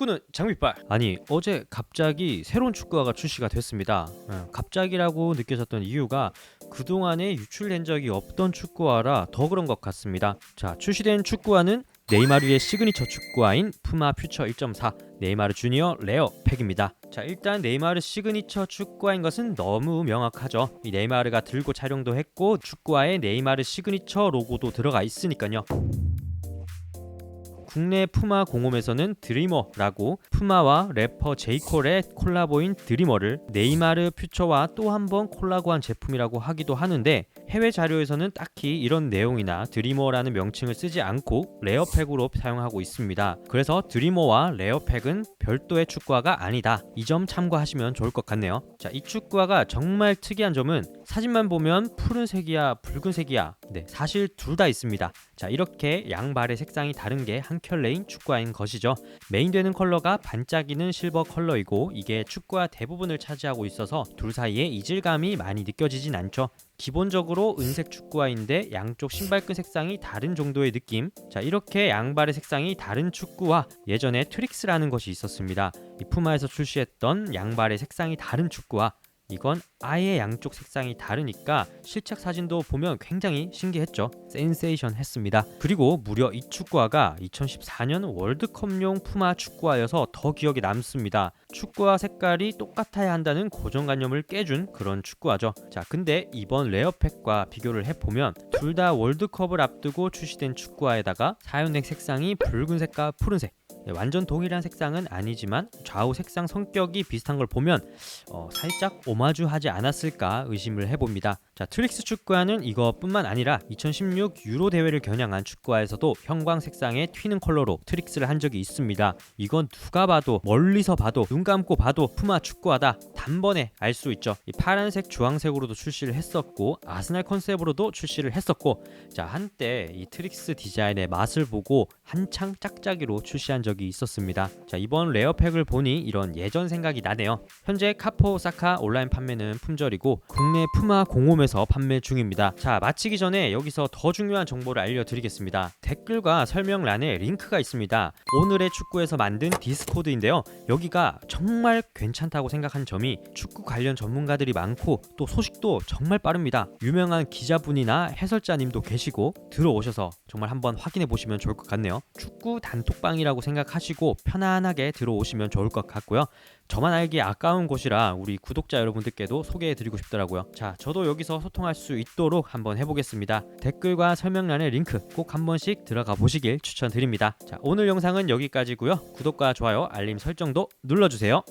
축구는 장비빨. 아니 어제 갑자기 새로운 축구화가 출시가 됐습니다. 어, 갑자기라고 느껴졌던 이유가 그동안에 유출된 적이 없던 축구화라 더 그런 것 같습니다. 자 출시된 축구화는 네이마르의 시그니처 축구화인 푸마 퓨처 1.4 네이마르 주니어 레어 팩입니다. 자 일단 네이마르 시그니처 축구화인 것은 너무 명확하죠. 이 네이마르가 들고 촬영도 했고 축구화에 네이마르 시그니처 로고도 들어가 있으니까요. 국내 푸마 공홈에서는 드리머라고 푸마와 래퍼 제이콜의 콜라보인 드리머를 네이마르 퓨처와 또 한 번 콜라보한 제품이라고 하기도 하는데 해외 자료에서는 딱히 이런 내용이나 드리머라는 명칭을 쓰지 않고 레어팩으로 사용하고 있습니다. 그래서 드리머와 레어팩은 별도의 축구화가 아니다. 이 점 참고하시면 좋을 것 같네요. 자, 이 축구화가 정말 특이한 점은 사진만 보면 푸른색이야, 붉은색이야. 네, 사실 둘 다 있습니다. 자, 이렇게 양발의 색상이 다른 게 한 켤레인 축구화인 것이죠. 메인 되는 컬러가 반짝이는 실버 컬러이고 이게 축구화 대부분을 차지하고 있어서 둘 사이에 이질감이 많이 느껴지진 않죠. 기본적으로 은색 축구화인데 양쪽 신발끈 색상이 다른 정도의 느낌. 자, 이렇게 양발의 색상이 다른 축구화. 예전에 트릭스라는 것이 있었습니다. 이 푸마에서 출시했던 양발의 색상이 다른 축구화. 이건 아예 양쪽 색상이 다르니까 실착 사진도 보면 굉장히 신기했죠. 센세이션 했습니다. 그리고 무려 이 축구화가 2014년 월드컵용 푸마 축구화여서 더 기억에 남습니다. 축구화 색깔이 똑같아야 한다는 고정관념을 깨준 그런 축구화죠. 자, 근데 이번 레어팩과 비교를 해보면 둘 다 월드컵을 앞두고 출시된 축구화에다가 사연액 색상이 붉은색과 푸른색 네, 완전 동일한 색상은 아니지만 좌우 색상 성격이 비슷한 걸 보면 어, 살짝 오마주하지 않았을까 의심을 해봅니다. 자, 트릭스 축구화는 이것뿐만 아니라 2016 유로 대회를 겨냥한 축구화에서도 형광 색상의 튀는 컬러로 트릭스를 한 적이 있습니다. 이건 누가 봐도 멀리서 봐도 눈 감고 봐도 푸마 축구화다 단번에 알 수 있죠. 이 파란색, 주황색으로도 출시를 했었고 아스날 컨셉으로도 출시를 했었고 자 한때 이 트릭스 디자인의 맛을 보고 한창 짝짝이로 출시한 적이 있었습니다. 자 이번 레어팩을 보니 이런 예전 생각이 나네요. 현재 카포 사카 온라인 판매는 품절이고 국내 푸마 공홈에서 판매 중입니다. 자 마치기 전에 여기서 더 중요한 정보를 알려드리겠습니다. 댓글과 설명란에 링크가 있습니다. 오늘의 축구에서 만든 디스코드인데요. 여기가 정말 괜찮다고 생각한 점이 축구 관련 전문가들이 많고 또 소식도 정말 빠릅니다. 유명한 기자분이나 해설자님도 계시고 들어오셔서 정말 한번 확인해 보시면 좋을 것 같네요. 축구 단톡방이라고 생각 하시고 편안하게 들어오시면 좋을 것 같고요. 저만 알기 아까운 곳이라 우리 구독자 여러분들께도 소개해 드리고 싶더라고요. 자, 저도 여기서 소통할 수 있도록 한번 해보겠습니다. 댓글과 설명란에 링크 꼭 한 번씩 들어가 보시길 추천드립니다. 자, 오늘 영상은 여기까지고요. 구독과 좋아요, 알림 설정도 눌러주세요.